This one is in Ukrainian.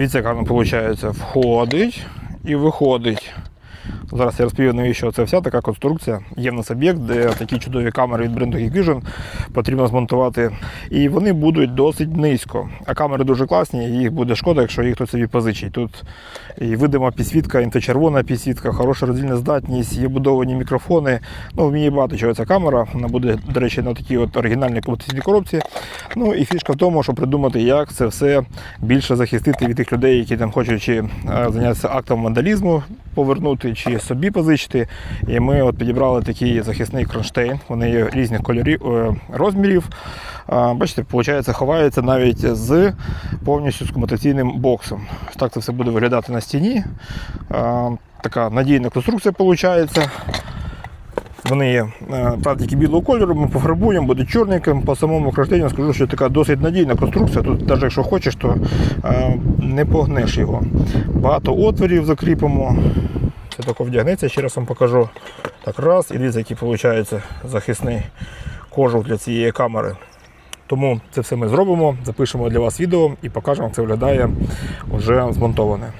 Дивіться, як гарно виходить. Входить і виходить. Зараз я розповім, навіщо це вся така конструкція. Є в нас об'єкт, де такі чудові камери від бренду Hikvision потрібно змонтувати. І вони будуть досить низько. А камери дуже класні, їх буде шкода, якщо їх хтось собі позичить. Тут і видима підсвітка, інфрачервона підсвітка, хороша роздільна здатність, є будовані мікрофони. Ну, вміє багато чого ця камера. Вона буде, до речі, на такій от оригінальній комутаційній коробці. Ну і фішка в тому, щоб придумати, як це все більше захистити від тих людей, які там хочуть е, зайнятися актом вандалізму, повернути, чи собі позичити. І ми от підібрали такий захисний кронштейн. Вони є різних кольорів е, розмірів. Бачите, виходить, ховається навіть з повністю з комутаційним боксом. Так це все буде виглядати на стіні. Така надійна конструкція виходить. Вони є, е, правда, білого кольору, ми пофарбуємо, буде чорненьким. По самому кронштейну скажу, що така досить надійна конструкція. Тут, навіть якщо хочеш, то е, не погнеш його. Багато отворів закріпимо. Це тако вдягнеться, ще раз вам покажу. Так, раз, і дивіться, який виходить захисний кожух для цієї камери. Тому це все ми зробимо, запишемо для вас відео і покажемо, як це виглядає вже змонтоване.